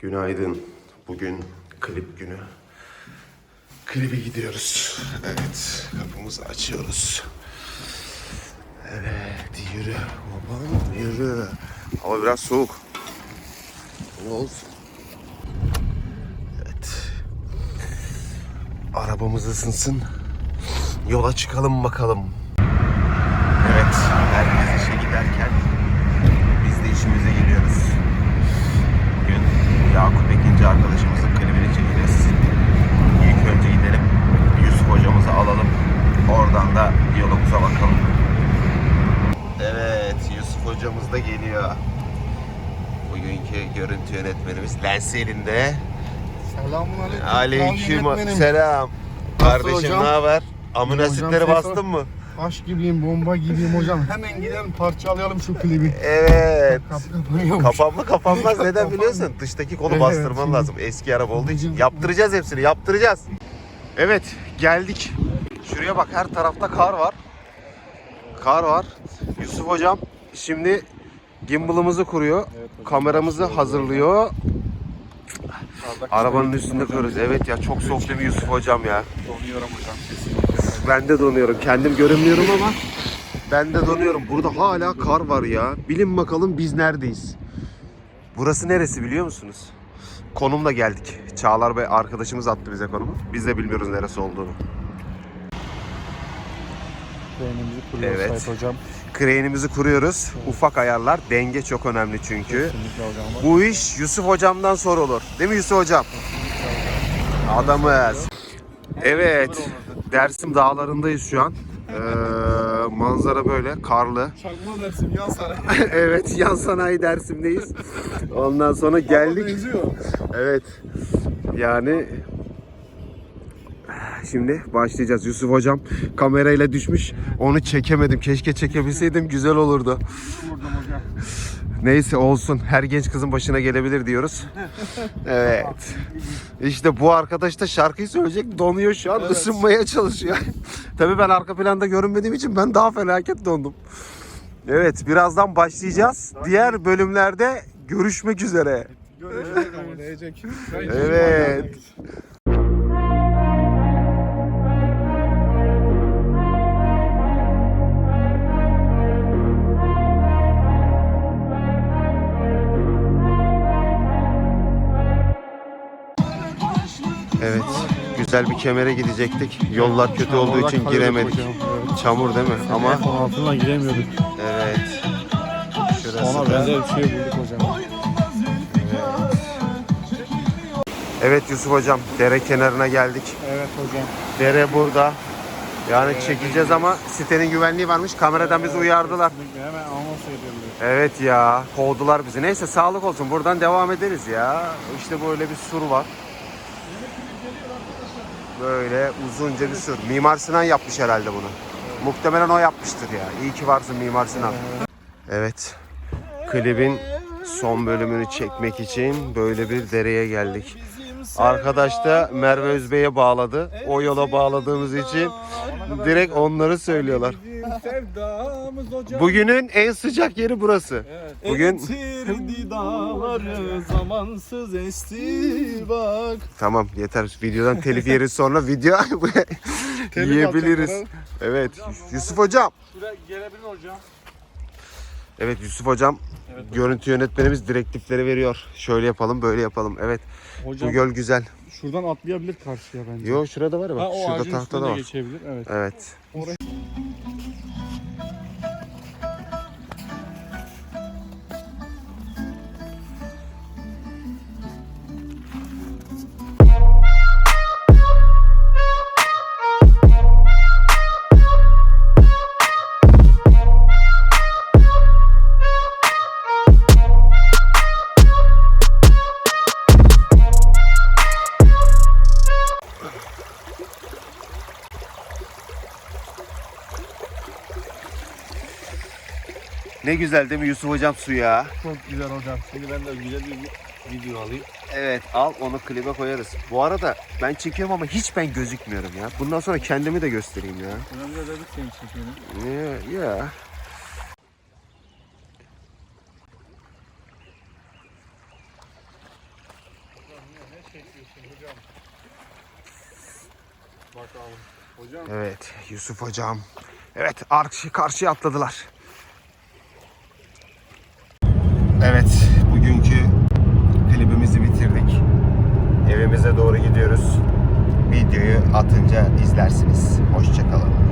Günaydın. Bugün klip günü. Klibe gidiyoruz. Evet, kapımızı açıyoruz. Evet, yürü babam, yürü. Hava biraz soğuk. Ama olsun. Evet. Arabamız ısınsın. Yola çıkalım bakalım. Evet, herkes işe giderken biz de işimize geliyoruz. Bugün Yakup Ekinci arkadaşımızın klibini çekeceğiz. İlk önce gidelim Yusuf hocamızı alalım. Oradan da yolumuza bakalım. Evet Yusuf hocamız da geliyor. Bugünkü görüntü yönetmenimiz lens elinde. Selamünaleyküm. Aleyküm selam. Kardeşim ne haber? Ses bastın mı? Taş gibiyim, bomba gibiyim hocam. Hemen gidelim parçalayalım şu klibi. Evet. Kapanma kapanmaz. Neden biliyorsun? Dıştaki kolu Evet, bastırman şimdi- lazım. Eski araba olduğu için. Yaptıracağız hepsini. Yaptıracağız. Evet. Geldik. Şuraya bak. Her tarafta kar var. Kar var. Yusuf hocam şimdi gimbal'ımızı kuruyor. Kameramızı hazırlıyor. Arabanın üstünde kuruyoruz. Evet ya çok soğuk değil mi Yusuf hocam ya? Donuyorum hocam. Ben de donuyorum. Kendim görünmüyorum ama ben de donuyorum. Burada hala kar var ya. Bilin bakalım biz neredeyiz? Burası neresi biliyor musunuz? Konumla geldik. Çağlar Bey arkadaşımız attı bize konumu. Biz de bilmiyoruz neresi olduğunu. Beynimizi kuruyoruz Evet. Hocam. Kreynimizi kuruyoruz. Ufak ayarlar. Denge çok önemli çünkü. Bu iş Yusuf hocamdan sorulur. Değil mi Yusuf hocam? Adamız. Evet. Dersim dağlarındayız şu an. Ee, manzara böyle karlı. Çakma dersim yan saray. evet yan sanayi dersimdeyiz. Ondan sonra geldik. Evet. Yani şimdi başlayacağız. Yusuf hocam kamerayla düşmüş. Onu çekemedim. Keşke çekebilseydim güzel olurdu. Neyse olsun. Her genç kızın başına gelebilir diyoruz. Evet. İşte bu arkadaş da şarkıyı söyleyecek. Donuyor şu an. Evet. ısınmaya çalışıyor. Tabii ben arka planda görünmediğim için ben daha felaket dondum. Evet birazdan başlayacağız. Diğer bölümlerde görüşmek üzere. Ama değecek. Evet. Evet. Güzel bir kemere gidecektik. Yollar kötü olduğu için giremedik. Çamur değil mi? Ama altına giremiyorduk. evet. Şurası Ona da. benzer bir şey bulduk hocam. Evet Yusuf hocam dere kenarına geldik. Evet hocam. Dere burada. Yani çekeceğiz ama sitenin güvenliği varmış. Kameradan bizi uyardılar. Kesinlikle hemen anons edildi. Evet ya kovdular bizi. Neyse sağlık olsun buradan devam ederiz ya. İşte böyle bir sur var. Böyle uzunca bir sur. Mimar Sinan yapmış herhalde bunu. Muhtemelen o yapmıştır ya. İyi ki varsın Mimar Sinan. Evet. Klibin son bölümünü çekmek için böyle bir dereye geldik. Arkadaş da Merve Özbey'e bağladı. O yola bağladığımız için direkt onları söylüyorlar. Sevdamız hocam. Bugünün en sıcak yeri burası. Bugün Eritirdi dağları zamansız esti bak. tamam yeter. Videodan telif yeriz sonra video yiyebiliriz. Evet. Yusuf hocam. Şuraya gelebilir hocam. Evet Yusuf hocam Evet. görüntü yönetmenimiz direktifleri veriyor. Şöyle yapalım, böyle yapalım. Evet. Hocam Bu göl güzel. şuradan atlayabilir karşıya bence. Yo şurada var ya bak. Ha, o Şurada ağacın tahta üstüne da de var. geçebilir. Evet. Evet. Oraya- Ne güzel değil mi Yusuf hocam su ya? Çok güzel hocam. Şimdi ben de güzel bir video alayım. Evet al onu klibe koyarız. Bu arada ben çekiyorum ama hiç ben gözükmüyorum ya. Bundan sonra kendimi de göstereyim ya. Önemli dedik seni çekelim. Ya. ya. Hocam. Bakalım. Hocam. Evet Yusuf hocam. Evet arşı karşıya atladılar. Evet bugünkü klibimizi bitirdik. Evimize doğru gidiyoruz. Videoyu atınca izlersiniz. Hoşçakalın.